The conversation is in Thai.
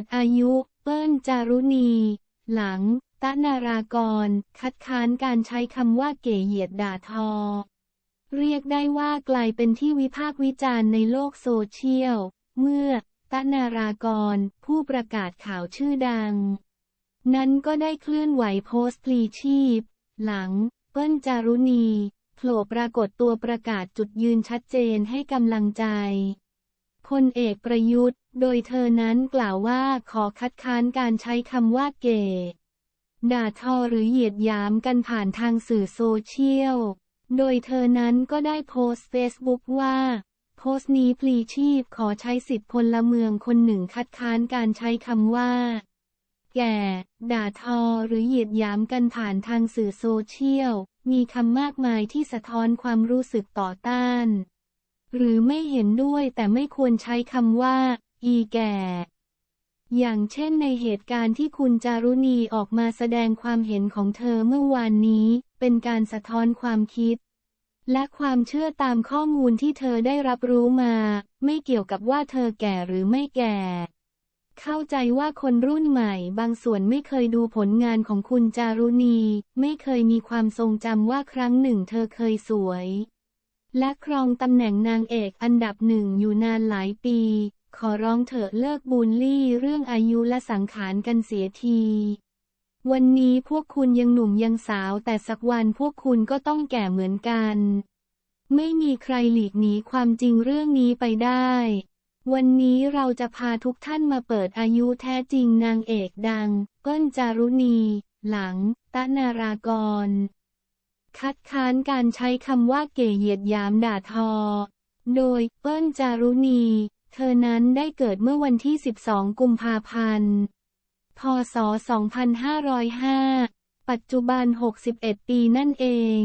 ดอายุ เปิ้ลจารุณี หลัง ตะนารากร คัดค้านการใช้คำว่าเก๋เหยียดด่าทอ เรียกได้ว่ากลายเป็นที่วิพากษ์วิจารณ์ในโลกโซเชียล เมื่อ ตะนารากร ผู้ประกาศข่าวชื่อดัง นั้นก็ได้เคลื่อนไหวโพสต์พลีชีพ หลัง เปิ้ลจารุณีโผล่ปรากฏตัวประกาศจุดยืนชัดเจนให้กำลังใจ พลเอกประยุทธ์ โดยเธอนั้นกล่าวว่าขอคัดค้านการใช้คำว่าเกย์ด่าทอหรือเหยียดหยามกันผ่านทางสื่อโซเชียล โดยเธอนั้นก็ได้โพสต์เฟซบุ๊กว่า โพสต์นี้พลีชีพขอใช้สิทธิพลเมืองคนหนึ่งคัดค้านการใช้คำว่า แก่ ด่าทอหรือเหยียดหยามกันผ่านทางสื่อโซเชียล มีคำมากมายที่สะท้อนความรู้สึกต่อต้าน หรือไม่เห็นด้วยแต่ไม่ควรใช้คำว่า อีแก่ อย่างเช่นในเหตุการณ์ที่คุณจารุณีออกมาแสดงความเห็นของเธอเมื่อวานนี้ เป็นการสะท้อนความคิด และความเชื่อตามข้อมูลที่เธอได้รับรู้มา ไม่เกี่ยวกับว่าเธอแก่หรือไม่แก่ เข้าใจว่าคนรุ่นใหม่บางส่วนไม่เคยดูผลงานของคุณจารุณี ไม่เคยมีความทรงจำว่าครั้งหนึ่งเธอเคยสวย และครองตำแหน่งนางเอกอันดับหนึ่งอยู่นานหลายปี ขอร้องเถอะเลิกบูลลี่เรื่องอายุและสังขารกันเสียที วันนี้พวกคุณยังหนุ่มยังสาวแต่สักวันพวกคุณก็ต้องแก่เหมือนกัน ไม่มีใครหลีกหนีความจริงเรื่องนี้ไปได้ วันนี้เราจะพาทุกท่านมาเปิดอายุแท้จริงนางเอกดัง เปิ้ลจารุณี หลัง ตะนารากร คัดค้านการใช้คำว่าเก๋เหยียดหยามด่าทอ โดยเปิ้ลจารุณี เธอนั้นได้เกิดเมื่อวันที่ 12 กุมภาพันธ์ พศ 2505 ปัจจุบัน 61 ปีนั่นเอง